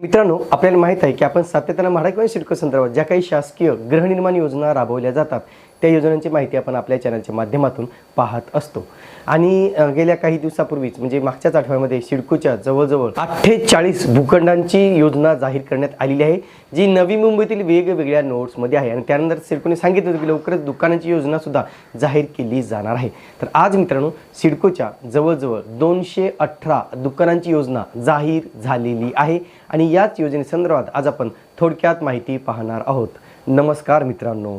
मित्रांनो आपल्याला माहीत आहे की आपण सातत्यानं म्हाडा किंवा संदर्भात ज्या काही शासकीय गृहनिर्माण योजना राबवल्या जातात त्या योजनांची माहिती आपण आपल्या चॅनलच्या माध्यमातून पाहत असतो. आणि गेल्या काही दिवसापूर्वीच म्हणजे मागच्याच आठवड्यामध्ये सिडकोच्या जवळजवळ अठ्ठेचाळीस भूखंडांची योजना जाहीर करण्यात आलेली आहे जी नवी मुंबईतील वेगवेगळ्या नोट्समध्ये आहे. आणि त्यानंतर सिडकोने सांगितलं होतं की लवकरच दुकानांची योजनासुद्धा जाहीर केली जाणार आहे. तर आज मित्रांनो सिडकोच्या जवळजवळ दोनशे अठरा दुकानांची योजना जाहीर झालेली आहे. आणि याच योजनेसंदर्भात आज आपण थोडक्यात माहिती पाहणार आहोत. नमस्कार मित्रांनो.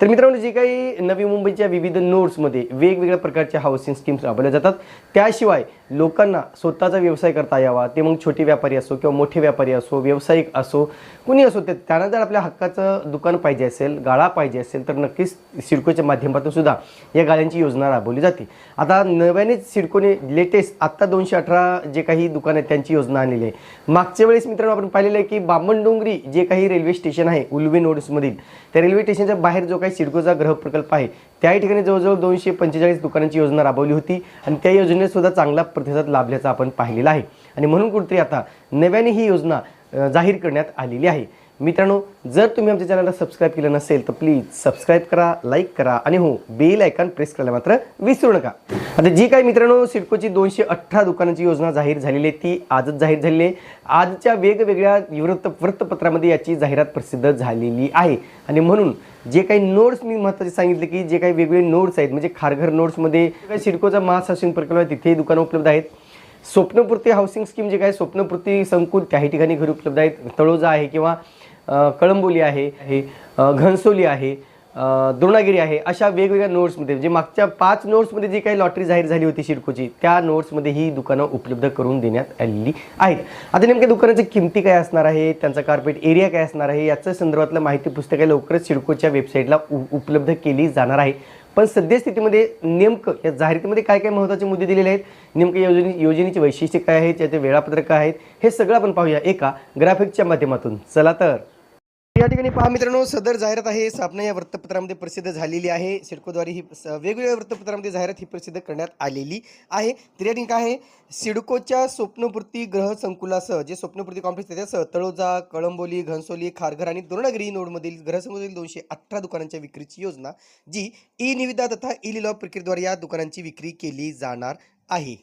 तर मित्रांनो जे काही नवी मुंबईच्या विविध नोड्समध्ये वेगवेगळ्या प्रकारच्या हाऊसिंग स्कीम्स राबवल्या जातात त्याशिवाय लोकांना स्वतःचा व्यवसाय करता यावा ते मग छोटे व्यापारी असो किंवा मोठे व्यापारी असो व्यावसायिक असो कुणी असो ते त्यांना जर आपल्या हक्काचं दुकान पाहिजे असेल गाळा पाहिजे असेल तर नक्कीच सिडकोच्या माध्यमातून सुद्धा या गाळ्यांची योजना राबवली जाते. आता नव्यानेच सिडकोने लेटेस्ट आत्ता दोनशे अठरा जे काही दुकान आहेत त्यांची योजना आणलेली आहे. मागच्या वेळेस मित्रांनो आपण पाहिलेलं आहे की बामणडोंगरी जे काही रेल्वे स्टेशन आहे उलवे नोड्समधील त्या रेल्वे स्टेशनच्या बाहेर जो काही सिडकोचा ग्रह प्रकल्प आहे त्याही ठिकाणी जवळजवळ दोनशे पंचेचाळीस दुकानांची योजना राबवली होती आणि त्या योजनेत सुद्धा चांगला प्रतिसाद लाभल्याचा आपण पाहिलेला आहे. आणि म्हणून कुठेतरी आता नव्याने ही योजना जाहीर करण्यात आलेली आहे. मित्रांनो जर तुम्ही आमच्या चॅनलला सबस्क्राईब केलं नसेल तर प्लीज सबस्क्राईब करा लाईक करा आणि हो बेल आयकॉन प्रेस करायला मात्र विसरू नका. आता जी काही मित्रांनो सिडकोची दोनशे अठरा दुकानांची योजना जाहीर झालेली आहे ती आजच जाहीर झालेली आहे. आजच्या वेगवेगळ्या वृत्त वृत्तपत्रामध्ये याची जाहिरात प्रसिद्ध झालेली आहे. आणि म्हणून जे काही नोट्स मी महत्त्वाचे सांगितले की जे काही वेगवेगळे नोट्स आहेत म्हणजे खारघर नोट्समध्ये सिडकोचा महाशासन प्रकल्प आहे तिथेही दुकानं उपलब्ध आहेत. स्वप्नपूर्ती हाऊसिंग स्कीम जे काय स्वप्नपूर्ती संकुल त्याही ठिकाणी घरी उपलब्ध आहेत. तळोजा आहे किंवा कळंबोली आहे हे घनसोली आहे द्रोणागिरी आहे अशा वेगवेगळ्या नोट्समध्ये म्हणजे मागच्या पाच नोट्समध्ये जी काही लॉटरी जाहीर झाली होती शिडकोची त्या नोट्समध्ये ही दुकानं उपलब्ध करून देण्यात आलेली आहेत. आता नेमक्या दुकानाच्या किमती काय असणार आहे त्यांचा कार्पेट एरिया काय असणार आहे याचं संदर्भातलं माहिती पुस्तक आहे लवकरच शिडकोच्या वेबसाईटला उ- उपलब्ध केली जाणार आहे. पण सद्यस्थितीमध्ये नेमकं या जाहिरातीमध्ये काय काय महत्त्वाचे मुद्दे दिलेले आहेत? नेमकं योजने योजनेची वैशिष्ट्ये काय आहेत? त्याचे वेळापत्रक काय आहेत? हे सगळं आपण पाहूया एका ग्राफिकच्या माध्यमातून. चला तर. या ठिकाणी पहा मित्रांनो सदर जाहिरात आहे सापना या वृत्तपत्रामध्ये प्रसिद्ध झालेली आहे. सिडकोद्वारे ही वेगवेगळ्या वृत्तपत्रामध्ये जाहिरात ही प्रसिद्ध करण्यात आलेली आहे. तर या ठिकाणी काय आहे? सिडकोच्या स्वप्नपूर्ती ग्रह संकुलासह जे स्वप्नपूर्ती कॉम्प्लेक्स आहे त्यासह तळोजा कळंबोली घनसोली खारघर आणि द्रोणागिरी नोडमधील ग्रहसंकुलातील दोनशे अठरा दुकानांच्या विक्रीची योजना जी ई निविदा तथा ई लिलाव प्रक्रियेद्वारे या दुकानांची विक्री केली जाणार आहे.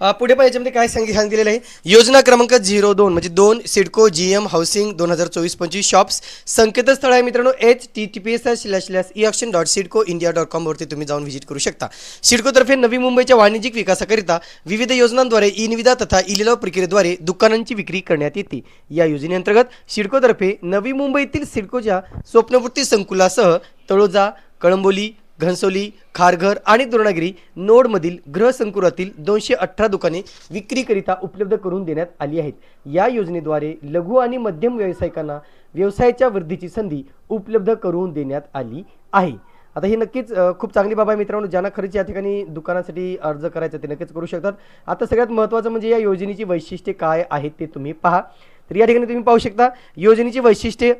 पुढे पण याच्यामध्ये म्हणजे काय सांगित सांगितलेलं आहे? योजना क्रमांक झिरो दोन म्हणजे दोन सिडको जी एम हाऊसिंग दोन हजार चोवीस पंचवीस शॉप्स. संकेतस्थळ आहे मित्रांनो H T T P S slash slash e auction dot CIDCO India dot कॉमवरती तुम्ही जाऊन व्हिजिट करू शकता. सिडकोतर्फे नवी मुंबईच्या वाणिज्यिक विकासाकरिता विविध योजनांद्वारे ई निविदा तथा ई लिलाव प्रक्रियेद्वारे दुकानांची विक्री करण्यात येते. या योजनेअंतर्गत सिडकोतर्फे नवी मुंबईतील सिडकोच्या स्वप्नपूर्ती संकुलासह तळोजा कळंबोली घनसोली खारघर आणि दुर्णागिरी नोडमधील गृहसंकुलातील दोनशे अठरा दुकाने विक्रीकरिता उपलब्ध करून देण्यात आली आहेत. या योजनेद्वारे लघु आणि मध्यम व्यावसायिकांना व्यवसायाच्या वृद्धीची संधी उपलब्ध करून देण्यात आली आहे. आता ही नक्कीच खूप चांगली बाब आहे मित्रांनो ज्यांना खरंच या ठिकाणी दुकानासाठी अर्ज करायचा ते नक्कीच करू शकतात. आता सगळ्यात महत्त्वाचं म्हणजे या योजनेची वैशिष्ट्ये काय आहेत ते तुम्ही पहा. तर या ठिकाणी तुम्ही पाहू शकता योजनेची वैशिष्ट्ये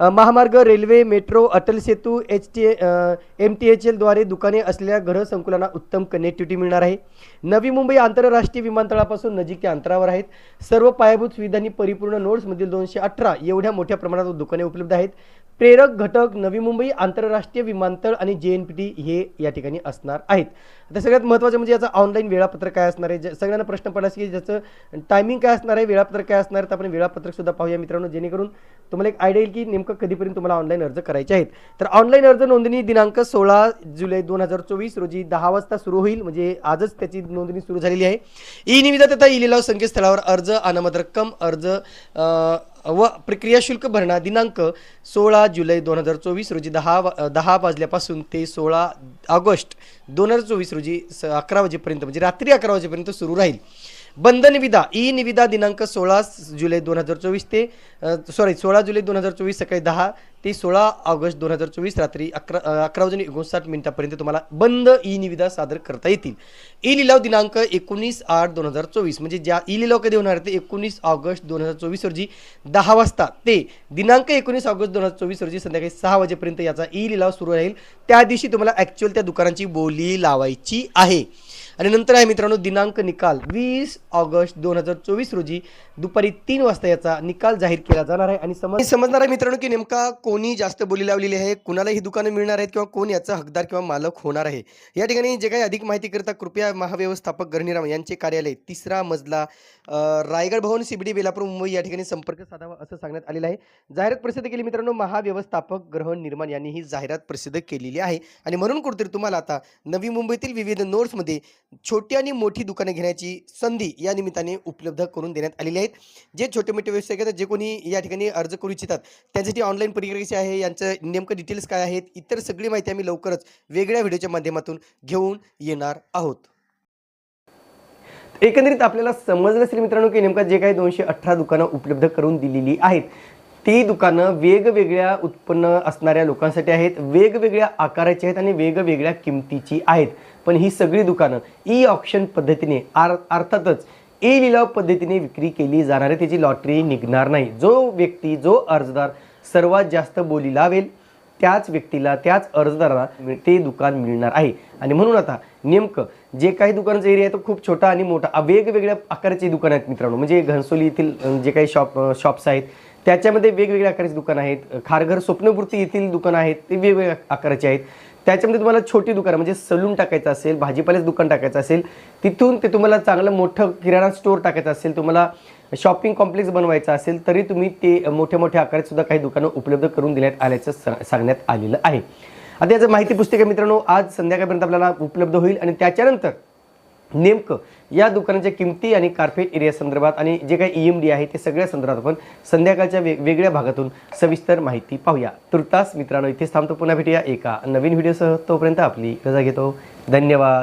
महामार्ग railway metro Atal Setu H T M T H एलद्वारे दुकाने असलेल्या ग्रहसंकुलांना उत्तम कनेक्टिव्हिटी मिळणार आहे. नवी मुंबई आंतरराष्ट्रीय विमानतळापासून नजीकच्या अंतरावर आहेत. सर्व पायाभूत सुविधांनी परिपूर्ण नोड्समधील दोनशे अठरा एवढ्या मोठ्या प्रमाणात दुकाने उपलब्ध आहेत. प्रेरक घटक नवी मुंबई आंतरराष्ट्रीय विमानतळ आणि जे एन पी टी हे या ठिकाणी असणार आहेत. आता सगळ्यात महत्त्वाचं म्हणजे याचं ऑनलाईन वेळापत्रक काय असणार आहे? सगळ्यांना प्रश्न पडला की ज्याचं टायमिंग काय असणार आहे वेळापत्रक काय असणार आहे तर आपण वेळापत्रक सुद्धा पाहूया मित्रांनो. जेणेकरून तुम्हाला एक आयडिया येईल की नेमकं कधीपर्यंत तुम्हाला ऑनलाईन अर्ज करायचे आहेत. तर ऑनलाईन अर्ज नोंदणी दिनांक सोळा जुलै दोन हजार चोवीस रोजी दहा वाजता सुरू होईल. म्हणजे आजच त्याची नोंदणी सुरू झालेली आहे. ई निविदा तथा ई लिलाव संकेतस्थळावर अर्ज अनामत रक्कम अर्ज व प्रक्रिया शुल्क भरणा दिनांक सोळा जुलै दोन हजार चोवीस रोजी दहा वा- दहा वाजल्यापासून ते सोळा ऑगस्ट दोन हजार चोवीस रोजी स अकरा वाजेपर्यंत म्हणजे रात्री अकरा वाजेपर्यंत सुरू राहील. बंद निविदा ई निविदा दिनांक सोळा जुलै दोन हजार चोवीस ते सॉरी सोळा जुलै दोन हजार चोवीस सकाळी दहा ते सोळा ऑगस्ट दोन हजार चोवीस रात्री अकरा अकरा वाजून एकोणसाठ मिनिटापर्यंत तुम्हाला बंद ई निविदा सादर करता येतील. ई लिलाव दिनांक एकोणीस आठ दोन हजार चोवीस म्हणजे ज्या ई लिलाव कधी होणार आहे ते एकोणीस ऑगस्ट दोन हजार चोवीस रोजी दहा वाजता. ते दिनांक एकोणीस ऑगस्ट दोन हजार चोवीस रोजी संध्याकाळी सहा वाजेपर्यंत याचा ई लिलाव सुरू राहील. त्या दिवशी तुम्हाला ॲक्च्युअल त्या दुकानांची बोली लावायची आहे. आणि नंतर आहे मित्रांनो दिनांक निकाल. वीस ऑगस्ट दोन हजार चोवीस रोजी दुपारी तीन वाजता याचा निकाल जाहीर केला जाणार आहे. आणि समज समजणार आहे मित्रांनो की नेमका कोणी जास्त बोली लावलेली आहे कुणाला ही दुकानं मिळणार आहेत किंवा कोण याचा हकदार किंवा मालक होणार आहे? या ठिकाणी जे काही अधिक माहिती करता कृपया महाव्यवस्थापक गरणीराम यांचे कार्यालय तिसरा मजला रायगड भवन सीबीडी बेलापूर मुंबई या ठिकाणी संपर्क साधावा असं सांगण्यात आलेलं आहे. जाहिरात प्रसिद्ध केली मित्रांनो महाव्यवस्थापक ग्रहण निर्माण यांनी ही जाहिरात प्रसिद्ध केलेली आहे. आणि म्हणून कुठेतरी तुम्हाला आता नवी मुंबईतील विविध नोट्समध्ये छोटी आणि मोठी दुकानं घेण्याची संधी या निमित्ताने उपलब्ध करून देण्यात आलेली आहेत. जे छोटे मोठे व्यवसाय घेतात जे कोणी या ठिकाणी अर्ज करू इच्छितात त्यांच्यासाठी ऑनलाईन प्रक्रिया कशी आहे यांचं नेमकं डिटेल्स काय आहेत इतर सगळी माहिती आम्ही लवकरच वेगळ्या व्हिडिओच्या माध्यमातून घेऊन येणार आहोत. एकंदरीत आपल्याला समजलं असेल मित्रांनो की नेमका जे काही दोनशे अठरा दुकानं उपलब्ध करून दिलेली आहेत ती दुकानं वेगवेगळ्या उत्पन्न असणाऱ्या लोकांसाठी आहेत वेगवेगळ्या आकाराची आहेत आणि वेगवेगळ्या किमतीची आहेत. पण ही सगळी दुकानं ई ऑप्शन पद्धतीने आर अर्थातच ई लिलाव पद्धतीने विक्री केली जाणार आहे. त्याची लॉटरी निघणार नाही. जो व्यक्ती जो अर्जदार सर्वात जास्त बोली लावेल त्याच व्यक्तीला त्याच अर्जदाराला ते दुकान मिळणार आहे. आणि म्हणून आता नेमकं जे काही दुकानाचा एरिया आहे तो खूप छोटा आणि मोठा वेगवेगळ्या आकाराची दुकानं आहेत मित्रांनो. म्हणजे घनसोली येथील जे काही शॉप शॉप्स आहेत त्याच्यामध्ये वेगवेगळ्या आकाराची दुकानं आहेत. खारघर स्वप्नपूर्ती येथील दुकानं आहेत ते वेगवेगळ्या आकाराची आहेत. त्याच्यामध्ये तुम्हाला छोटी दुकानं म्हणजे सलून टाकायचं असेल भाजीपाल्याचं दुकान टाकायचं असेल तिथून ते तुम्हाला चांगलं मोठं किराणा स्टोअर टाकायचं असेल तुम्हाला शॉपिंग कॉम्प्लेक्स बनवायचं असेल तरी तुम्ही ते मोठ्या मोठ्या आकारात सुद्धा काही दुकानं उपलब्ध करून देण्यात आल्याचं सा- सांगण्यात आलेलं आहे. आता याचं माहिती पुस्तिका मित्रांनो आज संध्याकाळपर्यंत आपल्याला उपलब्ध होईल आणि त्याच्यानंतर नेमकं या दुकानाच्या किमती आणि कार्पेट एरिया संदर्भात आणि जे काही ई एम डी आहे ते सगळ्या संदर्भात आपण संध्याकाळच्या वेग वेगळ्या भागातून सविस्तर माहिती पाहूया. तुर्तास मित्रांनो इथेच थांबतो. पुन्हा भेटूया एका नवीन व्हिडिओसह. तोपर्यंत आपली रजा घेतो. धन्यवाद.